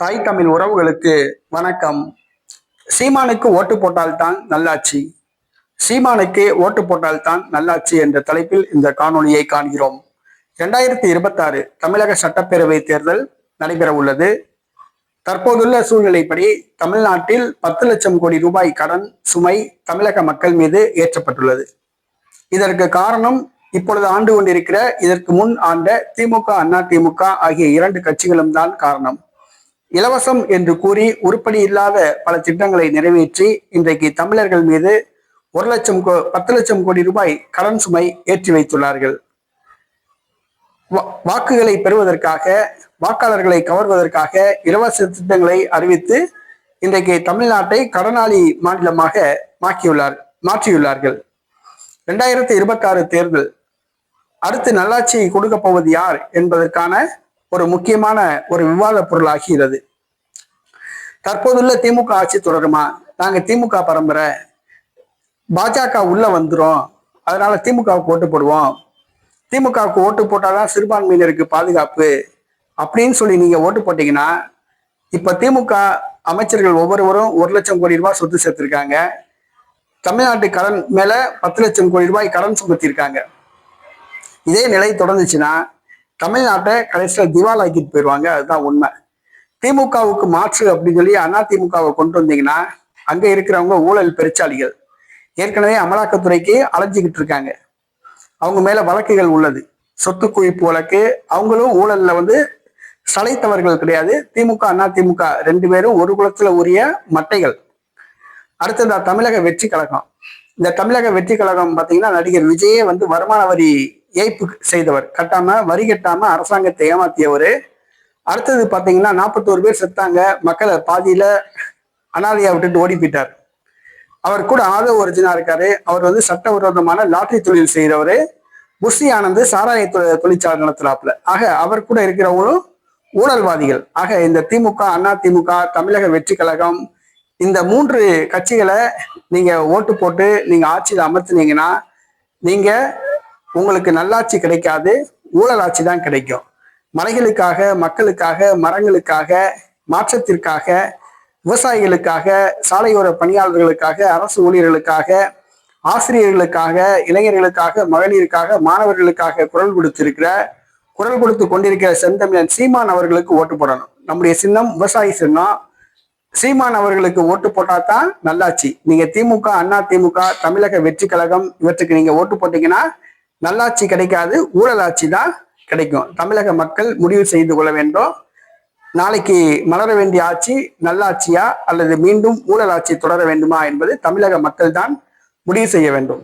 தாய் தமிழ் உறவுகளுக்கு வணக்கம். சீமானுக்கு ஓட்டு போட்டால்தான் நல்லாட்சி. சீமானுக்கு ஓட்டு போட்டால்தான் நல்லாட்சி என்ற தலைப்பில் இந்த காணொலியை காண்கிறோம். இரண்டாயிரத்தி இருபத்தாறு தமிழக சட்டப்பேரவை தேர்தல் நடைபெற உள்ளது. தற்போதுள்ள சூழ்நிலைப்படி தமிழ்நாட்டில் பத்து லட்சம் கோடி ரூபாய் கடன் சுமை தமிழக மக்கள் மீது ஏற்றப்பட்டுள்ளது. இதற்கு காரணம் இப்பொழுது ஆண்டு கொண்டிருக்கிற இதற்கு முன் ஆண்ட திமுக அண்ணா திமுக ஆகிய இரண்டு கட்சிகளும் தான் காரணம். இலவசம் என்று கூறி உருப்படி இல்லாத பல திட்டங்களை நிறைவேற்றி இன்றைக்கு தமிழர்கள் மீது ஒரு லட்சம் கோ- பத்து லட்சம் கோடி ரூபாய் கடன் சுமை ஏற்றி வைத்துள்ளார்கள். வா- வாக்குகளை பெறுவதற்காக வாக்காளர்களை கவர்வதற்காக இலவச திட்டங்களை அறிவித்து இன்றைக்கு தமிழ்நாட்டை கடனாளி மாநிலமாக மாற்றியுள்ளார் மாற்றியுள்ளார்கள். இரண்டாயிரத்தி இருபத்தாறு தேர்தல். அடுத்து நல்லாட்சி கொடுக்க போவது யார் என்பதற்கான ஒரு முக்கியமான ஒரு விவாத பொருளாகிறது. தற்போதுள்ள திமுக ஆட்சி தொடருமா? நாங்கள் திமுக பரம்பரை. பாஜக உள்ள வந்துடும் அதனால திமுகவுக்கு ஓட்டு போடுவோம். திமுகவுக்கு ஓட்டு போட்டாதான் சிறுபான்மையினருக்கு பாதுகாப்பு அப்படின்னு சொல்லி நீங்க ஓட்டு போட்டீங்கன்னா இப்ப திமுக அமைச்சர்கள் ஒவ்வொருவரும் ஒரு லட்சம் கோடி ரூபாய் சொத்து சேர்த்திருக்காங்க. தமிழ்நாட்டு கடன் மேல பத்து லட்சம் கோடி ரூபாய் கடன் சுமத்திருக்காங்க. இதே நிலை தொடர்ந்துச்சுன்னா தமிழ்நாட்டை கடைசியில் திவாலாக்கிட்டு போயிடுவாங்க. அதுதான் உண்மை. திமுகவுக்கு மாற்று அப்படின்னு சொல்லி அண்ணா திமுகவை கொண்டு வந்தீங்கன்னா அங்க இருக்கிறவங்க ஊழல் பெருச்சாளிகள். ஏற்கனவே அமலாக்கத்துறைக்கு அலைஞ்சிக்கிட்டு இருக்காங்க. அவங்க மேல வழக்குகள் உள்ளது. சொத்து குவிப்பு வழக்கு. அவங்களும் ஊழல்ல வந்து சளைத்தவர்கள் கிடையாது. திமுக அண்ணா திமுக ரெண்டு பேரும் ஒரு குலத்துல உரிய மட்டைகள். அடுத்தது தமிழக வெற்றி கழகம். இந்த தமிழக வெற்றி கழகம் பார்த்தீங்கன்னா நடிகர் விஜயே வந்து வருமான வரி ஏய்ப்பு செய்தவர். கட்டாம வரி கட்டாம அரசாங்கத்தை ஏமாத்தியவர். அடுத்தது பார்த்தீங்கன்னா நாற்பத்தோரு பேர் செத்தாங்க. மக்களை பாதியில அனாதையா விட்டுட்டு ஓடி போயிட்டார். அவர் கூட ஆதவ ஒரிஜினா இருக்காரு. அவர் வந்து சட்டவிரோதமான லாட்டரி தொழில் செய்கிறவரு புஷி ஆனந்த் சாராய தொ- தொழிற்சாலை நடத்துறாப்புல. ஆக அவர் கூட இருக்கிறவங்களும் ஊழல்வாதிகள். ஆக இந்த திமுக அண்ணா திமுக தமிழக வெற்றி கழகம் இந்த மூன்று கட்சிகளை நீங்க ஓட்டு போட்டு நீங்க ஆட்சியில் அமர்த்தினீங்கன்னா நீங்க உங்களுக்கு நல்லாட்சி கிடைக்காது ஊழலாட்சி தான் கிடைக்கும். மலைகளுக்காக மக்களுக்காக மரங்களுக்காக மாற்றத்திற்காக விவசாயிகளுக்காக சாலையோர பணியாளர்களுக்காக அரசு ஊழியர்களுக்காக ஆசிரியர்களுக்காக இளைஞர்களுக்காக மகளிருக்காக மாணவர்களுக்காக குரல் கொடுத்திருக்கிற குரல் கொடுத்து கொண்டிருக்கிற செந்தமிழன் சீமான் அவர்களுக்கு ஓட்டு போடணும். நம்முடைய சின்னம் விவசாயி சின்னம். சீமான் அவர்களுக்கு ஓட்டு போட்டாதான் நல்லாட்சி நீங்க திமுக அண்ணா திமுக தமிழக வெற்றி கழகம் இவற்றுக்கு நீங்க ஓட்டு போட்டீங்கன்னா நல்லாட்சி கிடைக்காது ஊழலாட்சி தான் கிடைக்கும். தமிழக மக்கள் முடிவு செய்து கொள்ள வேண்டும். நாளைக்கு மலர வேண்டிய ஆட்சி நல்லாட்சியா அல்லது மீண்டும் ஊழலாட்சி தொடர வேண்டுமா என்பது தமிழக மக்கள் தான் முடிவு செய்ய வேண்டும்.